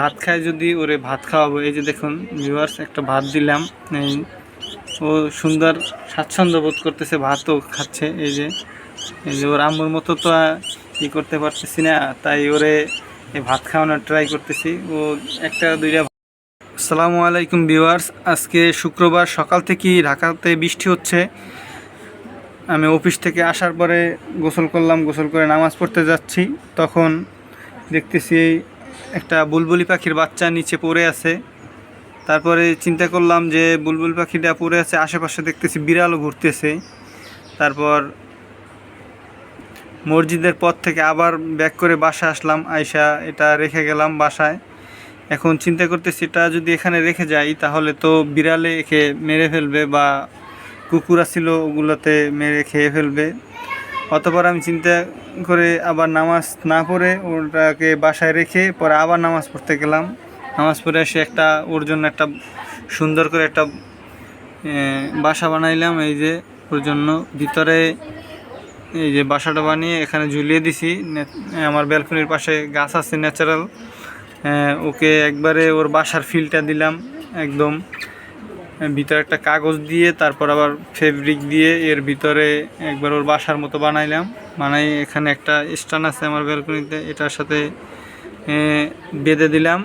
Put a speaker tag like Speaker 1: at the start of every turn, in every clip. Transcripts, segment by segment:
Speaker 1: ভাত খায় যদি, ওরে ভাত খাওয়াবো। এই যে দেখুন ভিউয়ার্স একটা ভাত দিলাম। এই ও সুন্দর স্বাচ্ছন্দ্য বোধ করতেছে, ভাতও খাচ্ছে। এই যে এই যে ওর আম্মুর মতো তো ই করতে পারতেছি না, তাই ওরে এই ভাত খাওয়ানোর ট্রাই করতেছি। ও একটা, দুইটা আসসালামু আলাইকুম ভিউয়ার্স আজকে শুক্রবার, সকাল থেকেই ঢাকাতে বৃষ্টি হচ্ছে। আমি অফিস থেকে আসার পরে গোসল করলাম, গোসল করে নামাজ পড়তে যাচ্ছি। তখন দেখতেছি একটা বুলবুলি পাখির বাচ্চা নিচে পড়ে আছে। তারপরে চিন্তা করলাম যে বুলবুল পাখিটা পড়ে আছে, আশেপাশে দেখতেছি বিড়ালও ঘুরতেছে। তারপর মসজিদের পর থেকে আবার ব্যাক করে বাসা আসলাম আয়সা এটা রেখে গেলাম বাসায়। এখন চিন্তা করতেছি, এটা যদি এখানে রেখে যাই, তাহলে তো বিড়ালে একে মেরে ফেলবে বা কুকুর ছিল ওগুলোতে মেরে খেয়ে ফেলবে। অতপর আমি চিন্তা করে আবার নামাজ না পড়ে ওটাকে বাসায় রেখে পরে আবার নামাজ পড়তে গেলাম। নামাজ পড়ে এসে একটা ওর জন্য একটা সুন্দর করে একটা বাসা বানাইলাম। এই যে ওর জন্য ভিতরে এই যে বাসাটা বানিয়ে এখানে ঝুলিয়ে দিছি। আমার ব্যালকনির পাশে গাছ আছে ন্যাচারাল। ওকে একবারে ওর বাসার ফিলটা দিলাম একদম। ভিতরে একটা কাগজ দিয়ে, তারপর আবার ফেব্রিক দিয়ে এর ভিতরে একবার ওর বাসার মতো বানাইলাম। বানাই এখানে একটা স্টান আছে আমার ব্যালকনিতে, এটার সাথে বেঁধে দিলাম।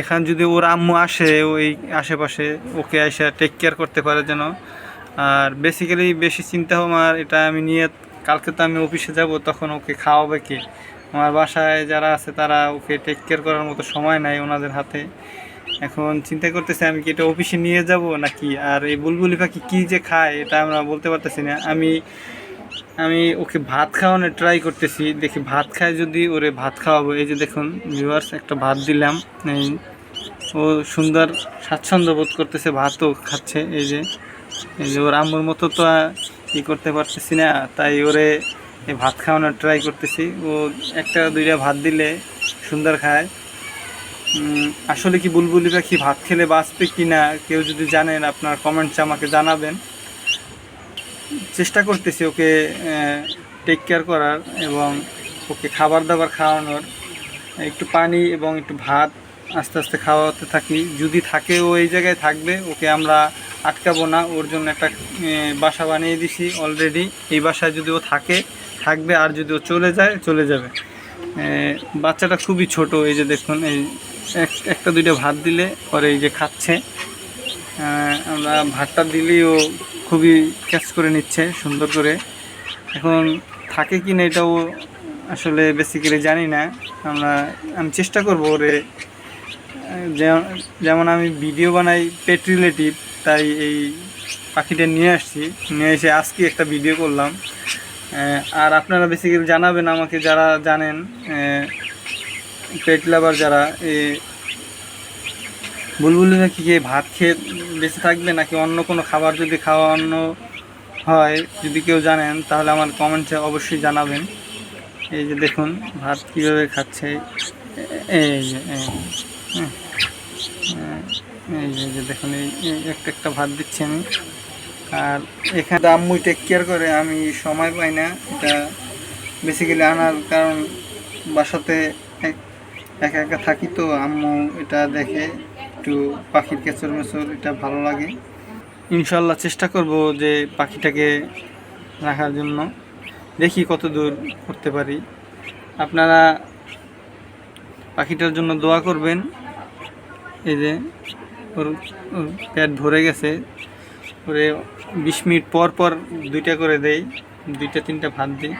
Speaker 1: এখান যদি ওর আম্মু আসে ওই আশেপাশে, ওকে এসে টেক কেয়ার করতে পারে যেন। আর বেসিক্যালি বেশি চিন্তা আমার এটা আমি নিয়ে কালকে তো আমি অফিসে যাব, তখন ওকে খাওয়াবে কে? আমার বাসায় যারা আছে, তারা ওকে টেক কেয়ার করার মতো সময় নাই ওনাদের হাতে। এখন চিন্তা করতেছি আমি কি এটা অফিসে নিয়ে যাব নাকি? আর এই বুলবুলি পাখি কী যে খায়, এটা আমরা বলতে পারতেছি না। আমি আমি ওকে ভাত খাওয়ানোর ট্রাই করতেছি। দেখি ভাত খায় যদি, ওরে ভাত খাওয়াবো। এই যে দেখুন ভিউয়ার্স একটা ভাত দিলাম। এই ও সুন্দর স্বাচ্ছন্দ্য বোধ করতেছে, ভাতও খাচ্ছে। এই যে এই যে ওর আম্মুর মতো তো ই করতে পারতেছি না, তাই ওরে ভাত খাওয়ানোর ট্রাই করতেছি। ও একটা দুইটা ভাত দিলে সুন্দর খায়। আসলে কি বুলবুলি পাখি ভাত খেলে বাঁচবে কি না কেউ যদি জানেন, আপনার কমেন্টসে আমাকে জানাবেন। চেষ্টা করতেছি ওকে টেক কেয়ার করার এবং ওকে খাবার দাবার খাওয়ানোর। একটু পানি এবং একটু ভাত আস্তে আস্তে খাওয়াতে থাকি। যদি থাকে ও এই জায়গায় থাকবে, ওকে আমরা আটকাবো না। ওর জন্য একটা বাসা বানিয়ে দিছি অলরেডি এই বাসায় যদি ও থাকে, থাকবে। আর যদি ও চলে যায়, চলে যাবে। বাচ্চাটা খুবই ছোট, এই যে দেখুন, এই একটা দুইটা ভাত দিলে পরে এই যে খাচ্ছে। আমরা ভাতটা দিলেই ও খুবই ক্যাচ করে নিচ্ছে, সুন্দর করে। এখন থাকে কি না এটাও আসলে বেসিক্যালি জানি না। আমরা, আমি চেষ্টা করব ওরে যেমন- আমি ভিডিও বানাই পেট রিলেটিভ তাই এই পাখিটা নিয়ে আসছি। নিয়ে এসে আজকে একটা ভিডিও করলাম। আর আপনারা বেসিক্যালি জানাবেন আমাকে, যারা জানেন পেট লাভার যারা বুলবুলি নাকি কি ভাত খেয়ে বেঁচে থাকবে নাকি অন্য কোনো খাবার যদি খাওয়ানো হয় যদি কেউ জানেন তাহলে আমার কমেন্টে অবশ্যই জানাবেন। এই যে দেখুন ভাত কীভাবে খাচ্ছে এই যে এই, যে দেখুন এই একটা একটা ভাত দিচ্ছি আমি। আর এখানে আম্মুই টেক কেয়ার করে আমি সময় পাই না। এটা বেসিক্যালি আনার কারণ বাসাতে একা একা থাকি তো আম্মু এটা দেখে একটু পাখির কেচর মেচর এটা ভালো লাগে। ইনশাল্লাহ চেষ্টা করব যে পাখিটাকে রাখার জন্য। দেখি কত দূর করতে পারি। আপনারা পাখিটার জন্য দোয়া করবেন। এই যে ওর ওর পেট ভরে গেছে। ওরে বিশ মিনিট পর পর দুইটা করে দেই। দুইটা তিনটা ভাত দিই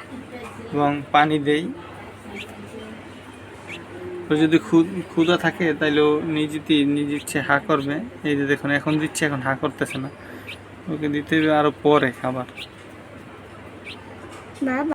Speaker 1: এবং পানি দেই। ও যদি ক্ষুদা থাকে তাহলে ও নিজেতেই নিজে ইচ্ছে হা করবে। এই যে দেখুন, এখন দিচ্ছে, এখন হা করতেছে না। ওকে দিতে আরও পরে খাবার।